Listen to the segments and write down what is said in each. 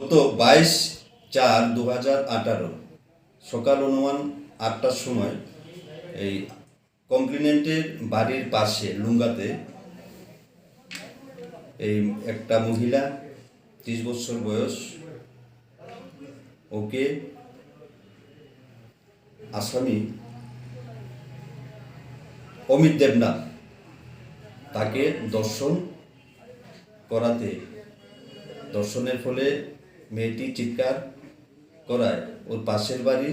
গত বাইশ চার দু হাজার আঠারো সকাল অনুমান আটটার সময় এই কমপ্লিনেন্টের বাড়ির পাশে লুঙ্গাতে এই একটা মহিলা, ত্রিশ বছর বয়স, ওকে আসামি অমিত দেবনাথ তাকে দর্শন করাতে, দর্শনের ফলে মেয়েটি চিৎকার করায়। ওর পাশের বাড়ি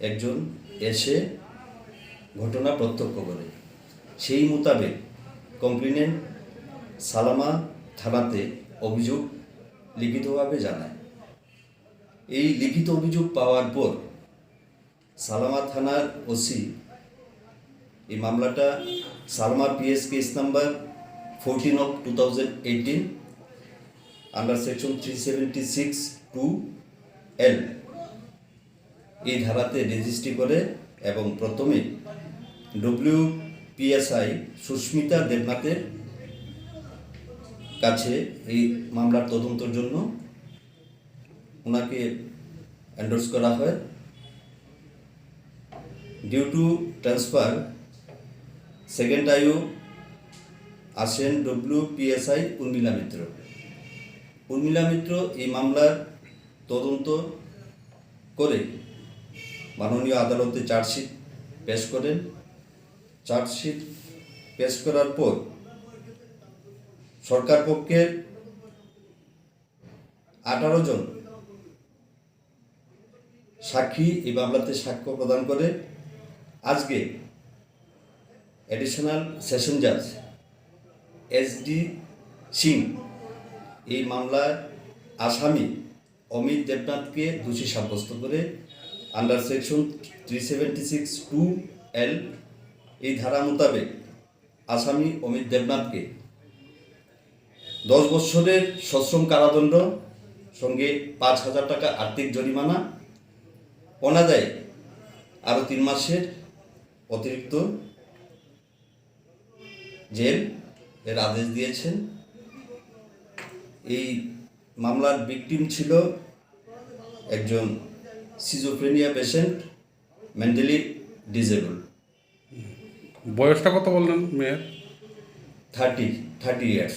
একজন এসে ঘটনা প্রত্যক্ষ করে। সেই মোতাবেক কমপ্লেনেন্ট সালামা থানাতে অভিযোগ লিখিতভাবে জানায়। এই লিখিত অভিযোগ পাওয়ার পর সালামা থানার ওসি এই মামলাটা Salma PS case number fourteen of two thousand eighteen under section three seventy six two L এই ধারাতে রেজিস্ট্রি করে এবং প্রথমে ডব্লিউ পিএসআই সুস্মিতা দেবনাথের কাছে এই মামলার তদন্তের জন্য ওনাকে এন্ডোর্স করা হয়। Due to transfer second IO আসেন ডব্লিউ পিএসআই উর্মিলা মিত্র। উর্মিলা মিত্র এই মামলার তদন্ত করে মাননীয় আদালতে চার্জশিট পেশ করেন। চার্জশিট পেশ করার পর সরকার পক্ষের আঠারো জন সাক্ষী এই মামলাতে সাক্ষ্য প্রদান করে। আজকে অ্যাডিশনাল সেশন জাজ এস ডি সিং এই মামলায় আসামি অমিত দেবনাথকে দোষী সাব্যস্ত করে under section three seventy six two L এই ধারা মোতাবেক আসামি অমিত দেবনাথকে দশ বৎসরের সশ্রম কারাদণ্ড, সঙ্গে পাঁচ হাজার টাকা আর্থিক জরিমানা, অনাদায়ে আরও তিন মাসের অতিরিক্ত জেল এর আদেশ দিয়েছেন। এই মামলার ভিকটিম ছিল একজন সিজোফ্রেনিয়া পেশেন্ট মেন্টালি ডিজেবল বয়সটা কত বললেন মেয়ের? Thirty thirty years